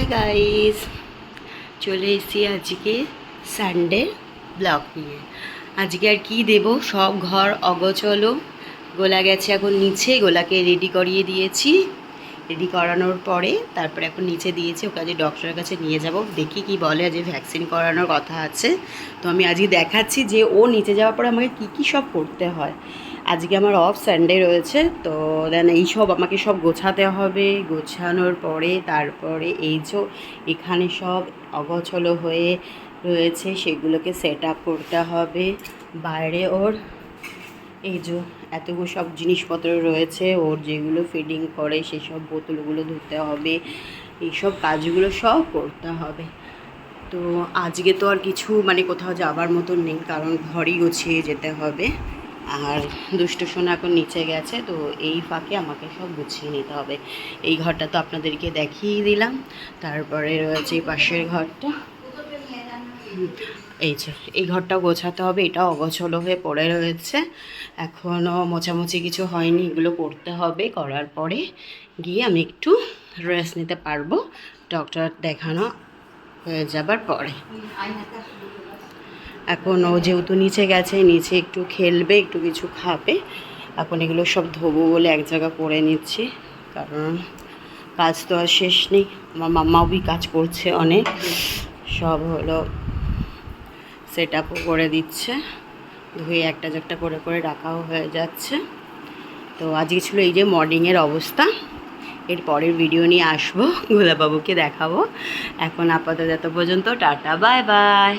Hi guys চলে এসেছি আজকে সানডে ব্লগ নিয়ে। আজকে আর কি দেব? সব ঘর অগচলো গোলা গেছে এখন নিচে, গোলাকে রেডি করিয়ে দিয়েছি। রেডি করানোর পরে তারপরে এখন নিচে দিয়েছি। ওকে আজকে ডক্টরের কাছে নিয়ে যাব। দেখি কি বলে, আজকে ভ্যাকসিন করানোর কথা আছে। তো আমি আজকে দেখাচ্ছি যে ও নিচে যাওয়ার পরে আমাকে কী কী সব করতে হয়। আজকে আমার অফ সানডে রয়েছে, তো দেন এই সব আমাকে সব গোছাতে হবে। গোছানোর পরে, তারপরে এই যে এখানে সব অগছলো হয়ে রয়েছে, সেগুলোকে সেট আপ করতে হবে। বাইরে ওর এই যে এতগুলো সব জিনিসপত্র রয়েছে, ওর যেগুলো ফিডিং করে, সেসব বোতলগুলো ধুতে হবে। এইসব কাজগুলো সব করতে হবে। তো আজকে তো আর কিছু মানে কোথাও যাবার মতন নেই, কারণ ঘরই গুছিয়ে যেতে হবে। আর দুষ্ট সোনা এখন নিচে গেছে, তো এই ফাঁকে আমাকে সব গুছিয়ে নিতে হবে। এই ঘরটা তো আপনাদেরকে দেখিয়ে দিলাম, তারপরে রয়েছে এই পাশের ঘরটা। এই যে, এই ঘরটা গোছাতে হবে, এটা অগোছলো হয়ে পড়ে রয়েছে। এখনও মোছামুছি কিছু হয়নি, এগুলো করতে হবে, করার পরে গিয়ে আমি একটু রেস্ট নিতে পারব। ডক্টর দেখানো হয়ে যাবার পরে। এখন ও যেহেতু নিচে গেছে, নিচে একটু খেলবে, একটু কিছু খাবে। এখন এগুলো সব ধোবো বলে এক জায়গা করে নিচ্ছি, কারণ কাজ তো আর শেষ নেই। আমার মাম্মাও বি কাজ করছে অনেক। সব হলো সেট আপও করে দিচ্ছে। ধুয়ে একটা একটা করে করে রাখাও হয়ে যাচ্ছে। তো আজকে ছিল এই যে মর্নিংয়ের অবস্থা। এর পরের ভিডিও নিয়ে আসব গোলাবাবুকে দেখাবো। এখন আপাতত পর্যন্ত, টাটা বাই বাই